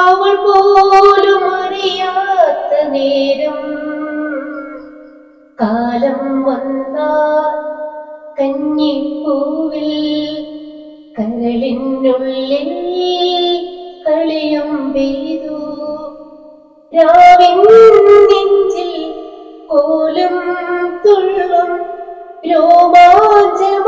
പോലും അറിയാത്ത നേരം കാലം വന്നാൽ കഞ്ഞിപ്പൂവിൽ കരളിനുള്ളിൽ കളിയും പെയ്തു. രാവിൻ നെഞ്ചിൽ പോലും തുള്ളും രോമാഞ്ചമായവൾ